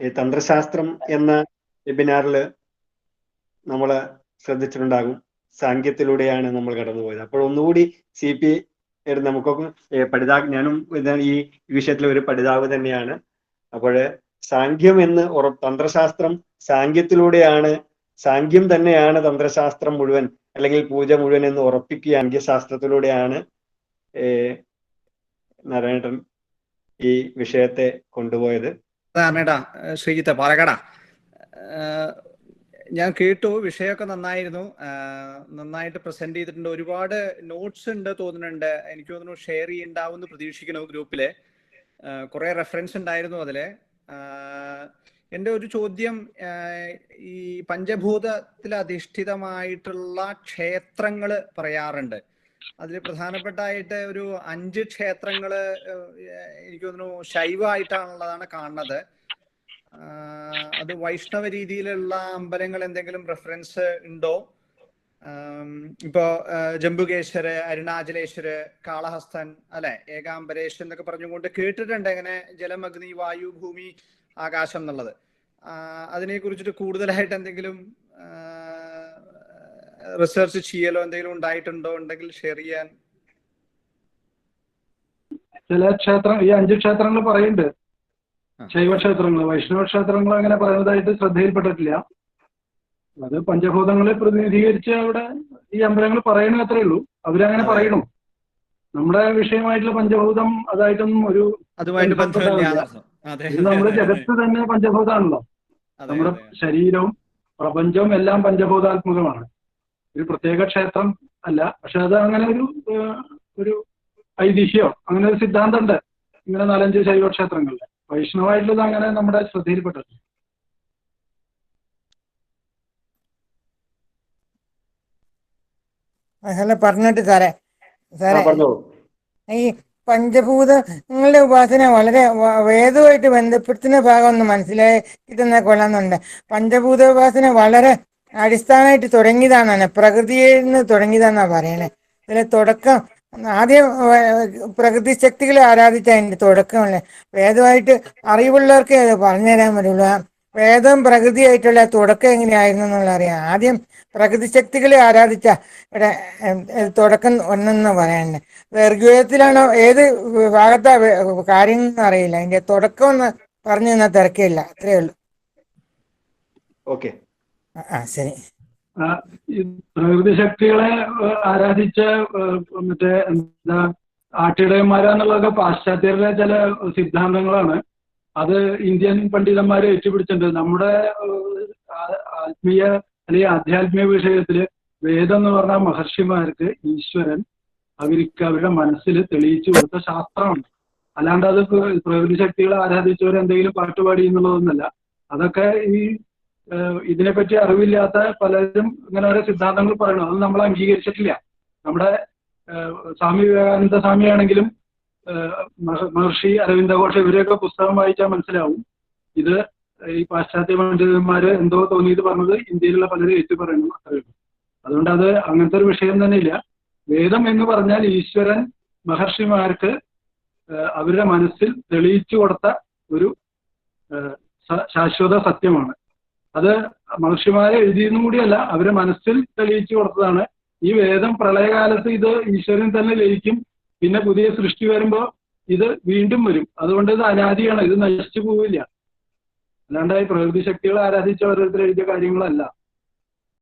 ഈ തന്ത്രശാസ്ത്രം എന്ന വെബിനാറിൽ നമ്മൾ ശ്രദ്ധിച്ചിട്ടുണ്ടാകും. സാങ്കേത്തിലൂടെയാണ് നമ്മൾ കടന്നുപോയത്. അപ്പോൾ ഒന്നുകൂടി സി പി നമുക്കൊക്കെ പഠിതാ ഞാനും ഈ വിഷയത്തിൽ ഒരു പഠിതാവ് തന്നെയാണ്. അപ്പോൾ സാങ്ക്യം എന്ന് തന്ത്രശാസ്ത്രം സാങ്ക്യത്തിലൂടെയാണ് സാങ്ക്യം തന്നെയാണ് തന്ത്രശാസ്ത്രം മുഴുവൻ അല്ലെങ്കിൽ പൂജ മുഴുവൻ എന്ന് ഉറപ്പിക്കുക സാങ്ക്യശാസ്ത്രത്തിലൂടെയാണ് ഏ, നാരായണൻ ഈ വിഷയത്തെ കൊണ്ടുപോയത്. ധാരണടാ ശ്രീജിത്ത് പാലക്കാടാ. ഞാൻ കേട്ടു വിഷയമൊക്കെ നന്നായിരുന്നു. നന്നായിട്ട് പ്രസന്റ് ചെയ്തിട്ടുണ്ട്. ഒരുപാട് നോട്ട്സ് ഉണ്ട് തോന്നുന്നുണ്ട്. എനിക്ക് തോന്നുന്നു ഷെയർ ചെയ്യണ്ടാവും പ്രതീക്ഷിക്കുന്നു ഗ്രൂപ്പിൽ. കുറെ റെഫറൻസ് ഉണ്ടായിരുന്നു അതിൽ. എന്റെ ഒരു ചോദ്യം ഈ പഞ്ചഭൂതത്തിൽ അധിഷ്ഠിതമായിട്ടുള്ള ക്ഷേത്രങ്ങൾ പറയാറുണ്ട്. അതിൽ പ്രധാനപ്പെട്ടായിട്ട് ഒരു അഞ്ച് ക്ഷേത്രങ്ങൾ എനിക്ക് തോന്നുന്നു ശൈവമായിട്ടാണുള്ളതാണ് കാണുന്നത്. അത് വൈഷ്ണവ രീതിയിലുള്ള അമ്പലങ്ങൾ എന്തെങ്കിലും റെഫറൻസ് ഉണ്ടോ? ഇപ്പോ ജംബുകേശ്വര് അരുണാചലേശ്വര് കാളഹസ്തൻ അല്ലെ? ഏകാംബരേശ്വരൻ എന്നൊക്കെ പറഞ്ഞുകൊണ്ട് കേട്ടിട്ടുണ്ട് എങ്ങനെ ജലം അഗ്നി വായു ഭൂമി ആകാശം എന്നുള്ളത്. അതിനെ കുറിച്ചിട്ട് കൂടുതലായിട്ട് എന്തെങ്കിലും റിസർച്ച് ചെയ്യലോ എന്തെങ്കിലും ഉണ്ടായിട്ടുണ്ടോ ഉണ്ടെങ്കിൽ ഷെയർ ചെയ്യാൻ? ചില ക്ഷേത്രം ഈ അഞ്ച് ക്ഷേത്രങ്ങൾ പറയുന്നുണ്ട്. ശൈവക്ഷേത്രങ്ങൾ ശൈവ ക്ഷേത്രങ്ങൾ വൈഷ്ണവ ക്ഷേത്രങ്ങൾ അങ്ങനെ പറയുന്നതായിട്ട് ശ്രദ്ധയിൽപ്പെട്ടിട്ടില്ല. അത് പഞ്ചഭൂതങ്ങളെ പ്രതിനിധീകരിച്ച് അവിടെ ഈ അമ്പലങ്ങൾ പറയണേ അത്രേ ഉള്ളൂ. അവരങ്ങനെ. പറയണു. നമ്മുടെ വിഷയമായിട്ടുള്ള പഞ്ചഭൂതം അതായിട്ടൊന്നും ഒരു അതുമായിട്ട് ബന്ധമില്ല. അതെ. ഇത് നമ്മുടെ ജഗത്ത് തന്നെ പഞ്ചഭൂതാണല്ലോ. നമ്മുടെ ശരീരവും പ്രപഞ്ചവും എല്ലാം പഞ്ചഭൂതാത്മകമാണ്. ഒരു പ്രത്യേക ക്ഷേത്രം അല്ല. പക്ഷെ അത് അങ്ങനെ ഒരു ഒരു ഐതിഹ്യം അങ്ങനെ ഒരു സിദ്ധാന്തം ഉണ്ട് ഇങ്ങനെ നാലഞ്ച് ശൈവ ക്ഷേത്രങ്ങളിൽ. വൈഷ്ണവായിട്ടുള്ളത് അങ്ങനെ നമ്മുടെ ശ്രദ്ധയിൽപ്പെട്ടത്. ഹലോ പറഞ്ഞിട്ട് സാറേ. സാറേ ഈ പഞ്ചഭൂതങ്ങളുടെ ഉപാസന വളരെ വേദവുമായിട്ട് ബന്ധപ്പെടുത്തുന്ന ഭാഗം ഒന്ന് കിട്ടുന്ന കൊള്ളാന്നുണ്ട് പഞ്ചഭൂത ഉപാസന വളരെ അടിസ്ഥാനമായിട്ട് തുടങ്ങിയതാണ് പ്രകൃതിയിൽ നിന്ന് തുടങ്ങിയതാണെന്നാ പറയണേ. ഇതിലെ തുടക്കം ആദ്യം പ്രകൃതി ശക്തികളെ ആരാധിച്ച അതിന്റെ തുടക്കമല്ലേ വേദമായിട്ട് അറിവുള്ളവർക്ക് അത് പറഞ്ഞുതരാൻ പറ്റുള്ളൂ. വേദം പ്രകൃതിയായിട്ടുള്ള തുടക്കം എങ്ങനെയായിരുന്നു എന്നുള്ള അറിയാം. ആദ്യം പ്രകൃതി ശക്തികളെ ആരാധിച്ച ഇവിടെ തുടക്കം ഒന്നെന്ന് പറയണ്ടേ ഋഗ്വേദത്തിലാണോ ഏത് ഭാഗത്താ കാര്യം അറിയില്ല. അതിന്റെ തുടക്കം ഒന്ന് പറഞ്ഞു തന്നാൽ തിരക്കില്ല. അത്രേ ഉള്ളൂ. ഓക്കെ. പ്രകൃതി ശക്തികളെ ആരാധിച്ച മറ്റേ എന്താ ആട്ടിടയന്മാരാന്നുള്ളതൊക്കെ പാശ്ചാത്യരുടെ ചില സിദ്ധാന്തങ്ങളാണ്. അത് ഇന്ത്യൻ പണ്ഡിതന്മാരെ ഏറ്റുപിടിച്ചിട്ടുണ്ട്. നമ്മുടെ ആത്മീയ അല്ലെങ്കിൽ ആധ്യാത്മിക വിഷയത്തിൽ വേദം എന്ന് പറഞ്ഞ മഹർഷിമാർക്ക് ഈശ്വരൻ അവർക്ക് അവരുടെ മനസ്സിൽ തെളിയിച്ചു കൊടുത്ത ശാസ്ത്രമാണ്. അല്ലാണ്ട് അത് പ്രകൃതി ശക്തികളെ ആരാധിച്ചവർ എന്തെങ്കിലും പാട്ടുപാടി എന്നുള്ളതൊന്നല്ല. അതൊക്കെ ഈ ഇതിനെപ്പറ്റി അറിവില്ലാത്ത പലരും ഇങ്ങനെ ഓരോ സിദ്ധാന്തങ്ങൾ പറയണം അത് നമ്മൾ അംഗീകരിച്ചിട്ടില്ല. നമ്മുടെ സ്വാമി വിവേകാനന്ദ സ്വാമിയാണെങ്കിലും മഹർഷി അരവിന്ദ ഘോഷ് ഇവരെയൊക്കെ പുസ്തകം വായിച്ചാൽ മനസ്സിലാവും. ഇത് ഈ പാശ്ചാത്യ പണ്ഡിതന്മാര് എന്തോ തോന്നിയത് പറഞ്ഞത് ഇന്ത്യയിലുള്ള പലരും ഏറ്റു പറയണം അത്രയേ ഉള്ളൂ. അതുകൊണ്ട് അത് അങ്ങനത്തെ ഒരു വിഷയം തന്നെ ഇല്ല വേദം എന്ന് പറഞ്ഞാൽ ഈശ്വരൻ മഹർഷിമാർക്ക് അവരുടെ മനസ്സിൽ തെളിയിച്ചു കൊടുത്ത ഒരു ശാശ്വത സത്യമാണ്. അത് മഹർഷിമാരെ എഴുതിയെന്നും കൂടിയല്ല അവരെ മനസ്സിൽ തെളിയിച്ചു കൊടുത്തതാണ്. ഈ വേദം പ്രളയകാലത്ത് ഇത് ഈശ്വരൻ തന്നെ ലയിക്കും. പിന്നെ പുതിയ സൃഷ്ടി വരുമ്പോ ഇത് വീണ്ടും വരും. അതുകൊണ്ട് ഇത് അനാദിയാണ് ഇത് നശിച്ചു പോവില്ല. അല്ലാണ്ടായി പ്രകൃതി ശക്തികളെ ആരാധിച്ച ഓരോരുത്തർ എഴുതിയ കാര്യങ്ങളല്ല.